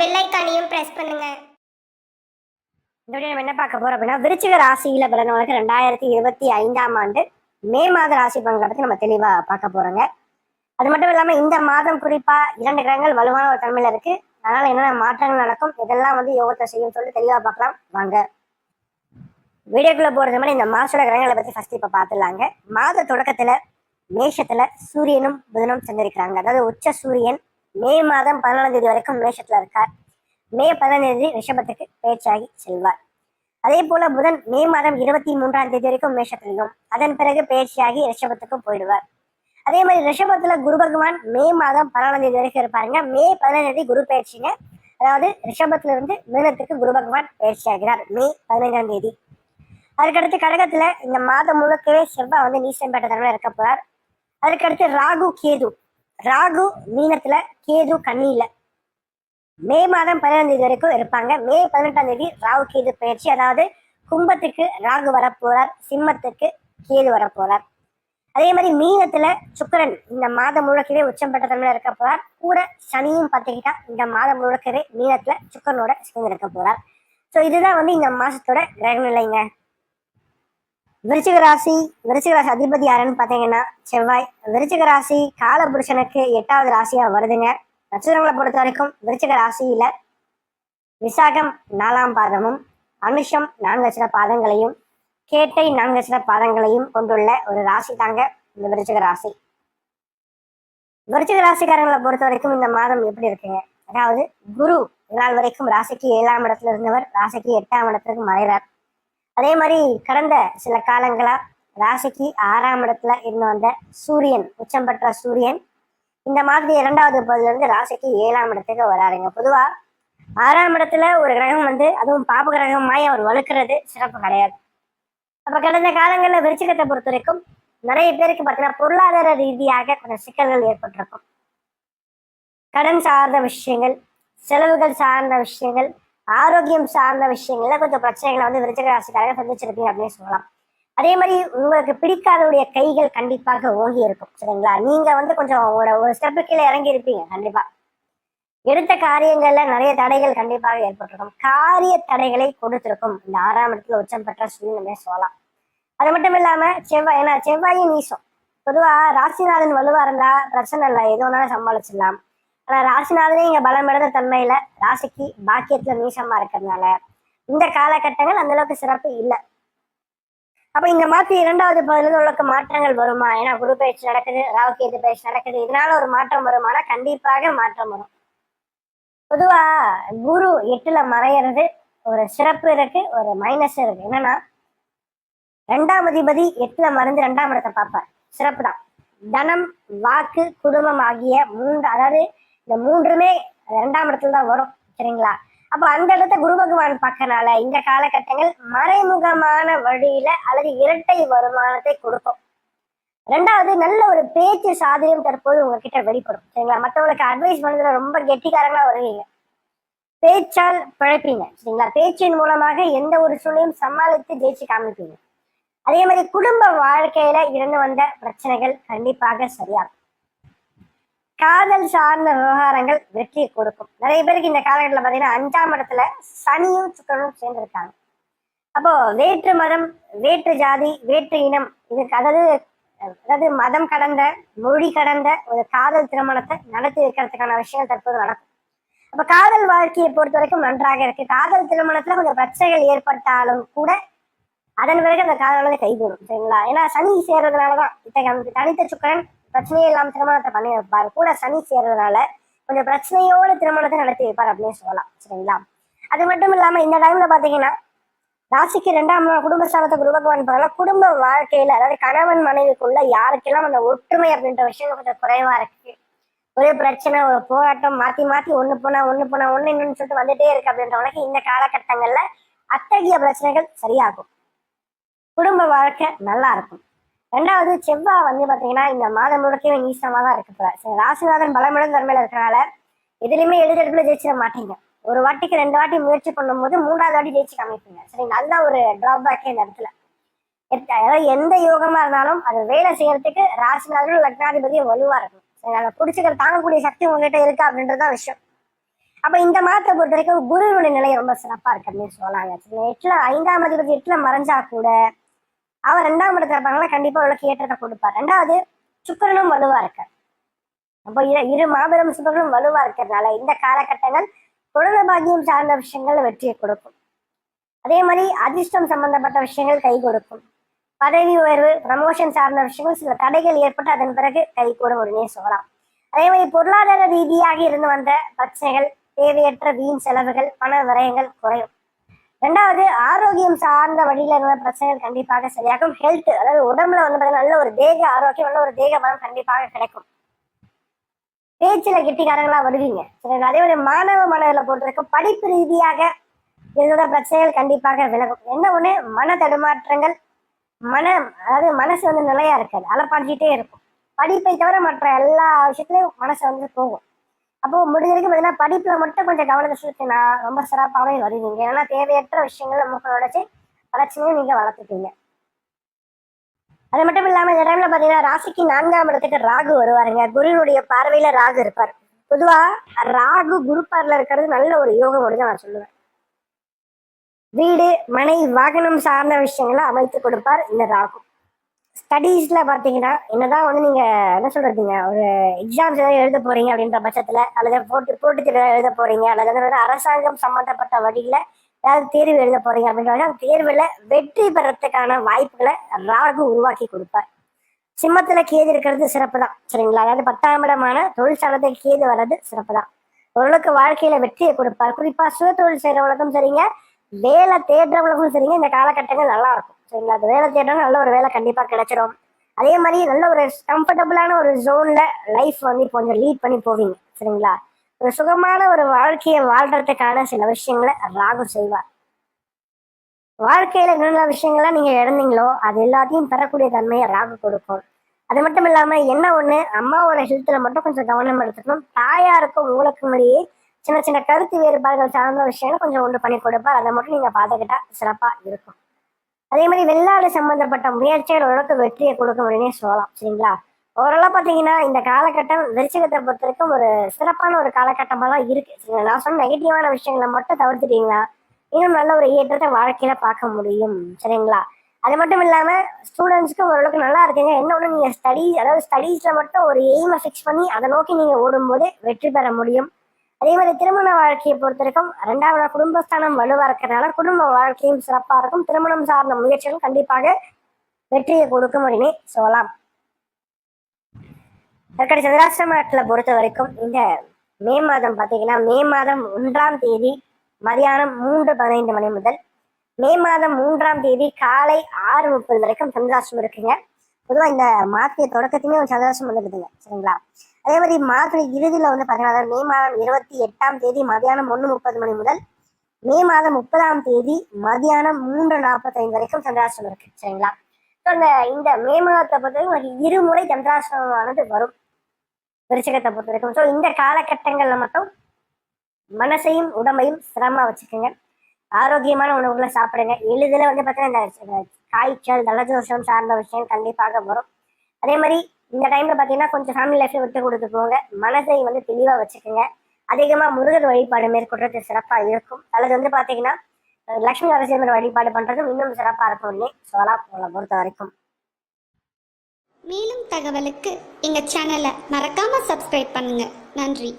Bell ஐக்கானையும் press பண்ணுங்க. இந்த நம்ம என்ன பார்க்க போறோம் அப்படின்னா விருச்சிக ராசியில பிறந்தவங்களுக்கு ரெண்டாயிரத்தி இருபத்தி ஐந்தாம் ஆண்டு மே மாத ராசி பலன்களை பத்தி நம்ம தெளிவா பார்க்க போறோங்க. அது மட்டும் இல்லாம இந்த மாதம் குறிப்பா இரண்டு கிரகங்கள் வலுவான ஒரு தன்மையில இருக்கு. அதனால என்னென்ன மாற்றங்கள் நடக்கும் இதெல்லாம் வந்து யோகத்தை செய்யும் சொல்லி தெளிவா பார்க்கலாம். வாங்க. வீடியோக்குள்ள போறது மாதிரி இந்த மாசோட கிரகங்களை பத்தி ஃபர்ஸ்ட் இப்ப பார்த்துடலாங்க. மாத தொடக்கத்துல மேஷத்துல சூரியனும் புதனும் சந்திருக்கிறாங்க அதாவது உச்ச சூரியன் மே மாதம் பதினாலாம் தேதி வரைக்கும் மேஷத்துல இருக்கார். மே பதினாம் தேதி ரிஷபத்துக்கு பேச்சாகி செல்வார். அதே போல புதன் மே மாதம் இருபத்தி மூன்றாம் தேதி வரைக்கும் மேஷத்திலையும் அதன் பிறகு பேச்சியாகி ரிஷபத்துக்கும் போயிடுவார். அதே மாதிரி ரிஷபத்துல குரு பகவான் மே மாதம் பதினாலாம் தேதி வரைக்கும் இருப்பாருங்க. மே பதினாம் தேதி குரு பயிற்சிங்க அதாவது ரிஷபத்துல இருந்து மீனத்துக்கு குரு பகவான் பயிற்சி ஆகிறார் மே பதினைஞ்சாம் தேதி. அதுக்கடுத்து கடகத்துல இந்த மாதம் முழுக்கவே செவ்வாய் வந்து நீசம் பெற்ற தன்மையில இருக்க போறார். அதுக்கடுத்து ராகு கேது ராகு மீனத்துல கேது கன்னியில. மே மாதம் பதினாம் தேதி வரைக்கும் இருப்பாங்க. மே பதினெட்டாம் தேதி ராகு கேது பயிற்சி. அதாவது கும்பத்துக்கு ராகு வரப்போறார் சிம்மத்துக்கு கேது வரப்போறார். அதே மாதிரி மீனத்துல சுக்கிரன் இந்த மாதம் முழுக்கவே உச்சம் பெற்ற தன்மையில இருக்க போறார். கூட சனியும் பார்த்துக்கிட்டா இந்த மாதம் முழுக்கவே மீனத்துல சுக்கரனோட சேர்ந்து இருக்க போறார். ஸோ இதுதான் வந்து இந்த மாசத்தோட கிரக நிலைங்க விருச்சிக ராசி விருச்சிக ராசி அதிபதி யாருன்னு பார்த்தீங்கன்னா செவ்வாய். விருச்சிக ராசி காலபுருஷனுக்கு எட்டாவது ராசியா வருதுங்க. நட்சத்திரங்களை பொறுத்த வரைக்கும் விருச்சிக ராசியில விசாகம் நாலாம் பாதமும் அனுஷம் நான்கு லட்ச பாதங்களையும் கேட்டை நான்கு லட்ச பாதங்களையும் கொண்டுள்ள ஒரு ராசி தாங்க இந்த விருச்சிக ராசி. விருச்சிக ராசிக்காரங்களை பொறுத்த வரைக்கும் இந்த மாதம் எப்படி இருக்குங்க? அதாவது குரு நாள் வரைக்கும் ராசிக்கு ஏழாம் இடத்துல இருந்தவர் ராசிக்கு எட்டாம் இடத்துக்கு மறைறார் அதே மாதிரி கடந்த சில காலங்களா ராசிக்கு ஆறாம் இடத்துல இருந்து வந்த சூரியன் உச்சம் பெற்ற சூரியன் இந்த மாதிரி இரண்டாவது பகுதியில இருந்து ராசிக்கு ஏழாம் இடத்துக்கு வராருங்க. பொதுவா ஆறாம் இடத்துல ஒரு கிரகம் வந்து அதுவும் பாப கிரகமாய் அவர் வலுக்கிறது சிறப்பு கிடையாது. அப்ப கடந்த காலங்களில் விருச்சிகத்தை பொறுத்த வரைக்கும் நிறைய பேருக்கு பார்த்தீங்கன்னா பொருளாதார ரீதியாக கொஞ்சம் சிக்கல்கள் ஏற்பட்டிருக்கும். கடன் சார்ந்த விஷயங்கள் செலவுகள் சார்ந்த விஷயங்கள் ஆரோக்கியம் சார்ந்த விஷயங்கள்ல கொஞ்சம் பிரச்சனைகளை வந்து விருச்சக ராசிக்காரங்க சந்திச்சிருப்பீங்க அப்படின்னு சொல்லலாம். அதே மாதிரி உங்களுக்கு பிடிக்காதவுடைய கைகள் கண்டிப்பாக ஓங்கி இருக்கும் சரிங்களா? நீங்க வந்து கொஞ்சம் உங்களோட ஒரு ஸ்டெப்பு கீழே இறங்கி இருப்பீங்க கண்டிப்பா. எடுத்த காரியங்கள்ல நிறைய தடைகள் கண்டிப்பாக ஏற்பட்டிருக்கும். காரிய தடைகளை கொடுத்திருக்கும். இந்த ஆறாம் இடத்துல உச்சம் பெற்ற சூழ்நிலை சொல்லலாம். அது மட்டும் இல்லாம செவ்வாய் ஏன்னா செவ்வாயும் நீசம். பொதுவா ராசிநாதன் வலுவா இருந்தா பிரச்சனை இல்லை. எதுவும் வேணாலும் சமாளிச்சிடலாம். ஆனால் ராசிநாதனே இங்கே பலம் இழந்த தன்மையில ராசிக்கு பாக்கியத்துல நீசமா இருக்கிறதுனால இந்த காலகட்டங்கள் அந்த அளவுக்கு சிறப்பு இல்லை. அப்ப இந்த மாத்தி இரண்டாவது பகுதியில உள்ளக்கு மாற்றங்கள் வருமா? ஏன்னா குரு பயிற்சி நடக்குது ராவுகேது பயிற்சி நடக்குது. இதனால ஒரு மாற்றம் வருமானா கண்டிப்பாக மாற்றம் வரும். பொதுவா குரு எட்டுல மறையிறது ஒரு சிறப்பு இருக்கு ஒரு மைனஸ் இருக்கு. என்னன்னா ரெண்டாம் அதிபதி எட்டுல மறைந்து ரெண்டாம் இடத்தை பார்ப்பார். சிறப்பு தான் தனம் வாக்கு குடும்பம் ஆகிய மூன்று அதாவது இந்த மூன்றுமே ரெண்டாம் இடத்துல தான் வரும் சரிங்களா? அப்போ அந்த இடத்த குரு பகவான் பார்க்கறனால இந்த காலகட்டங்கள் மறைமுகமான வழியில அல்லது இரட்டை வருமானத்தை கொடுக்கும். ரெண்டாவது நல்ல ஒரு பேச்சு சாதனையும் தற்போது உங்ககிட்ட வெளிப்படும் சரிங்களா? மற்றவங்களுக்கு அட்வைஸ் பண்ணதுல ரொம்ப கெட்டிக்காரங்களா வருவீங்க. பேச்சால் பிழைப்பீங்க சரிங்களா? பேச்சின் மூலமாக எந்த ஒரு சூழ்நிலையும் சமாளித்து ஜெயிச்சு காமிப்பீங்க. அதே மாதிரி குடும்ப வாழ்க்கையில இருந்து வந்த பிரச்சனைகள் கண்டிப்பாக சரியாகும். காதல் சார்ந்த விவகாரங்கள் வெற்றியை கொடுக்கும். நிறைய பேருக்கு இந்த காலகட்டத்தில் பார்த்தீங்கன்னா அஞ்சாம் இடத்துல சனியும் சுக்கரனும் சேர்ந்திருக்காங்க. அப்போ வேற்று மதம் வேற்று ஜாதி வேற்று இனம் இதுக்கு அதாவது அதாவது மதம் கடந்த மொழி கடந்த ஒரு காதல் திருமணத்தை நடத்தி வைக்கிறதுக்கான விஷயங்கள் தற்போது நடக்கும். அப்ப காதல் வாழ்க்கையை பொறுத்த வரைக்கும் நன்றாக இருக்கு. காதல் திருமணத்துல கொஞ்சம் பிரச்சனைகள் ஏற்பட்டாலும் கூட அதன் பிறகு அந்த காதலானது கைவிடும் கைகூடும் சரிங்களா? ஏன்னா சனி சேர்றதுனாலதான் இத்தகைய தனித்த சுக்கரன் பிரச்சனையே இல்லாம திருமணத்தை பண்ணி வைப்பார் கூட சனி சேர்றதுனால கொஞ்சம் பிரச்சனையோட திருமணத்தை நடத்தி வைப்பார் அப்படின்னு சொல்லலாம். சரிங்களா? அது மட்டும் இல்லாம இந்த டைம்ல பாத்தீங்கன்னா ராசிக்கு ரெண்டாம் இடம் குடும்ப ஸ்தானத்தை குரு பகவான் குடும்ப வாழ்க்கையில அதாவது கணவன் மனைவிக்குள்ள யாருக்கெல்லாம் அந்த ஒற்றுமை அப்படின்ற விஷயம் கொஞ்சம் குறைவா இருக்கு. ஒரே பிரச்சனை ஒரு போராட்டம் மாத்தி மாத்தி ஒண்ணு போனா ஒண்ணு போனா ஒண்ணு இன்னொன்னு சொல்லிட்டு வந்துட்டே இருக்கு அப்படின்றவங்களுக்கு இந்த காலகட்டங்கள்ல அத்தகைய பிரச்சனைகள் சரியாகும். குடும்ப வாழ்க்கை நல்லா இருக்கும். ரெண்டாவது செவ்வாய் வந்து பார்த்தீங்கன்னா இந்த மாதம் முழுக்கவே நீசமாக தான் இருக்க போகிறார் சரி ராசிநாதன் பலமுடன் தன்மையில இருக்கிறனால எதுலையுமே எழுதெடுப்புல ஜெயிச்சிட மாட்டீங்க. ஒரு வாட்டிக்கு ரெண்டு வாட்டி முயற்சி பண்ணும்போது மூன்றாவது வாட்டி ஜெயிச்சு காமிப்பீங்க. சரி நல்ல ஒரு டிராபேக் இந்த இடத்துல. அதாவது எந்த யோகமா இருந்தாலும் அது வேலை செய்யறதுக்கு ராசிநாதனும் லக்னாதிபதியும் வலுவாக இருக்கும் சரி, அதை பிடிச்சிக்கிற தாங்கக்கூடிய சக்தி உங்ககிட்ட இருக்கு அப்படின்றதான் விஷயம். அப்போ இந்த மாதத்தை பொறுத்த வரைக்கும் குருவினுடைய நிலை ரொம்ப சிறப்பாக இருக்கு அப்படின்னு சொல்லலாங்க. சரி, ஐந்தாம் அதிபதி எட்டில் மறைஞ்சா கூட அவர் ரெண்டாம் இடத்துல இருப்பாங்கன்னா கண்டிப்பா உங்களுக்கு ஏற்றத்தை கொடுப்பார். ரெண்டாவது சுக்கரனும் வலுவா இருக்கார். அப்போ இரு இரு மாபெரும் சுபர்களும் வலுவா இருக்கிறதுனால இந்த காலகட்டங்கள் குழந்தை பாக்கியம் சார்ந்த விஷயங்கள் வெற்றியை கொடுக்கும். அதே மாதிரி அதிர்ஷ்டம் சம்பந்தப்பட்ட விஷயங்கள் கை கொடுக்கும். பதவி உயர்வு ப்ரமோஷன் சார்ந்த விஷயங்கள் சில தடைகள் ஏற்பட்டு அதன் பிறகு கை உடனே சொல்லலாம் அதே மாதிரி பொருளாதார ரீதியாக இருந்து வந்த பிரச்சனைகள் தேவையற்ற வீண் செலவுகள் பண விரயங்கள் குறையும். ரெண்டாவது ஆரோக்கியம் சார்ந்த வழியில இருந்த பிரச்சனைகள் கண்டிப்பாக சரியாகும். ஹெல்த் அதாவது உடம்புல வந்து பார்த்தீங்கன்னா நல்ல ஒரு தேக ஆரோக்கியம் நல்ல ஒரு தேக பலம் கண்டிப்பாக கிடைக்கும். பேச்சுல கெட்டிக்காரங்களா வருவீங்க. சரிங்களா அதே மாதிரி மாணவ மாணவர்களை பொறுத்தவரைக்கும் படிப்பு ரீதியாக இருந்த பிரச்சனைகள் கண்டிப்பாக விலகும். என்ன ஒண்ணு? மன தடுமாற்றங்கள் மன அதாவது மனசு வந்து நிலையா இருக்காது அலப்பாஞ்சிட்டே இருக்கும். படிப்பை தவிர மற்ற எல்லா விஷயத்துலயும் மனசு வந்து போகும். அப்போ முடிஞ்ச வரைக்கும் பார்த்தீங்கன்னா படிப்புல மட்டும் கொஞ்சம் கவனத்தை செலுத்தினா ரொம்ப சிறப்பாகவே வருவீங்க ஏன்னா தேவையற்ற விஷயங்கள் நம்மளோட வளர்ச்சியும் நீங்கள் நீங்க அது மட்டும் இல்லாம இந்த டைம்ல பாத்தீங்கன்னா ராசிக்கு நான்காம் இடத்துக்கு ராகு வருவாருங்க. குருவினுடைய பார்வையில ராகு இருப்பார். பொதுவா ராகு குரு பார்ல இருக்கிறது நல்ல ஒரு யோகம் தான் நான் சொல்லுவேன். வீடு மனை வாகனம் சார்ந்த விஷயங்களை அமைத்து கொடுப்பார் இந்த ராகு. ஸ்டடீஸ்ல பாத்தீங்கன்னா என்னதான் வந்து நீங்க என்ன சொல்றதுங்க ஒரு எக்ஸாம்ஸ் ஏதாவது எழுத போறீங்க அப்படின்ற பட்சத்துல அல்லது போட்டு போட்டித் தேர்வு எழுத போறீங்க அல்லது வந்து அரசாங்கம் சம்பந்தப்பட்ட வழியில ஏதாவது தேர்வு எழுத போறீங்க அப்படின்ற அந்த தேர்வுல வெற்றி பெறத்துக்கான வாய்ப்புகளை ராகு உருவாக்கி கொடுப்பார். சிம்மத்துல கேது இருக்கிறது சிறப்பு தான் சரிங்களா? அதாவது பத்தாம் இடமான தொழில் சாலத்தை கேது வர்றது சிறப்பு தான் ஓரளவுக்கு வாழ்க்கையில வெற்றியை கொடுப்பார். குறிப்பா சுய தொழில் செய்யறவங்களுக்கும் சரிங்க வேலை தேடுறவங்களுக்கும் சரிங்க இந்த காலகட்டங்கள் நல்லா இருக்கும். சரிங்களா? அந்த வேலை தேடுறவங்க நல்ல ஒரு வேலை கண்டிப்பா கிடைச்சிரும். அதே மாதிரி நல்ல ஒரு கம்ஃபர்டபுளான ஒரு ஜோனில் லைஃப் வந்து கொஞ்சம் லீட் பண்ணி போவீங்க. சரிங்களா? ஒரு சுகமான ஒரு வாழ்க்கையை வாழ்றதுக்கான சில விஷயங்களை ராகு செய்வார். வாழ்க்கையில என்னென்ன விஷயங்கள்லாம் நீங்க இழந்தீங்களோ அது எல்லாத்தையும் பெறக்கூடிய தன்மையை ராகு கொடுக்கும். அது மட்டும் இல்லாம என்ன ஒண்ணு அம்மாவோட ஹெல்த்ல மட்டும் கொஞ்சம் கவனம் எடுத்துக்கணும். தாயாருக்கும் உங்களுக்கும் இடையே சின்ன சின்ன கருத்து வேறுபாடுகள் சார்ந்த விஷயங்கள் கொஞ்சம் ஒன்று பண்ணி கொடுப்பார். அதை மட்டும் நீங்க பார்த்துக்கிட்டா சிறப்பா இருக்கும். அதே மாதிரி வெள்ளாடு சம்பந்தப்பட்ட முயற்சிகள் ஓரளவுக்கு வெற்றியை கொடுக்க முடியும்னே சொல்லலாம் சரிங்களா? ஓரளவு பார்த்தீங்கன்னா இந்த காலகட்டம் விருச்சிகத்தை பொறுத்த வரைக்கும் ஒரு சிறப்பான ஒரு காலகட்டமாக தான் இருக்கு சரிங்களா? நான் சொன்ன நெகட்டிவான விஷயங்களை மட்டும் தவிர்த்துட்டீங்கன்னா இன்னும் நல்ல ஒரு ஏற்றத்தை வாழ்க்கையில பார்க்க முடியும் சரிங்களா? அது மட்டும் இல்லாம ஸ்டூடெண்ட்ஸ்க்கு ஓரளவுக்கு நல்லா இருக்குங்க. என்ன ஒன்று நீங்கள் ஸ்டடி அதாவது ஸ்டடீஸில் மட்டும் ஒரு எய்மை ஃபிக்ஸ் பண்ணி அதை நோக்கி நீங்கள் ஓடும்போது வெற்றி பெற முடியும். அதே மாதிரி திருமண வாழ்க்கையை பொறுத்திருக்கும் ரெண்டாவது குடும்பஸ்தானம் வலுவாக இருக்கிறதுனால குடும்ப வாழ்க்கையும் சிறப்பா இருக்கும். திருமணம் சார்ந்த முயற்சிகள் கண்டிப்பாக வெற்றியை கொடுக்கும் அப்படின்னு சொல்லலாம். அதுக்கடி சந்திராசிரமத்துல பொறுத்த வரைக்கும் இந்த மே மாதம் பார்த்தீங்கன்னா மே மாதம் ஒன்றாம் தேதி மதியானம் மூன்று பதினைந்து மணி முதல் மே மாதம் மூன்றாம் தேதி காலை ஆறு முப்பது வரைக்கும் சந்திராசிரமம் இருக்குங்க. பொதுவாக இந்த மாதத்திய தொடக்கத்தையுமே ஒரு சந்தோஷம் வந்துடுதுங்க சரிங்களா? அதே மாதிரி மாத இறுதியில் வந்து பார்த்தீங்கன்னா மே மாதம் இருபத்தி எட்டாம் தேதி மதியானம் ஒன்று முப்பது மணி முதல் மே மாதம் முப்பதாம் தேதி மதியானம் மூன்று நாற்பத்தைந்து வரைக்கும் சந்திராசிரமம் இருக்கு சரிங்களா? ஸோ அந்த இந்த மே மாதத்தை பொறுத்த வரைக்கும் இருமுறை சந்திராசிரமமானது வரும். விருச்சகத்தை பொறுத்த வரைக்கும். ஸோ இந்த காலகட்டங்களில் மட்டும் மனசையும் உடம்பையும் சிரமமாக வச்சுக்கோங்க. ஆரோக்கியமான உணவுகளை சாப்பிடுங்க. எளிதில் வந்து பார்த்தீங்கன்னா இந்த காய்ச்சல் ஜலதோஷம் சார்ந்த விஷயம் கண்டிப்பாக வரும் அதே மாதிரி இந்த டைம்ல பார்த்தீங்கன்னா கொஞ்சம் ஃபேமிலி லைஃப்ல விட்டு கொடுத்து போங்க. மனதை வந்து தெளிவாக வச்சுக்கோங்க. அதிகமாக முருகர் வழிபாடு மேற்கொள்றது சிறப்பாக இருக்கும். அல்லது வந்து பார்த்தீங்கன்னா லக்ஷ்மி நரசிம்மர் வழிபாடு பண்ணுறதும் இன்னும் சிறப்பாக இருக்கும்னே சொல்லலாம் உங்களை பொறுத்த வரைக்கும். மேலும் தகவலுக்கு எங்கள் சேனலை மறக்காமல் சப்ஸ்கிரைப் பண்ணுங்கள் நன்றி.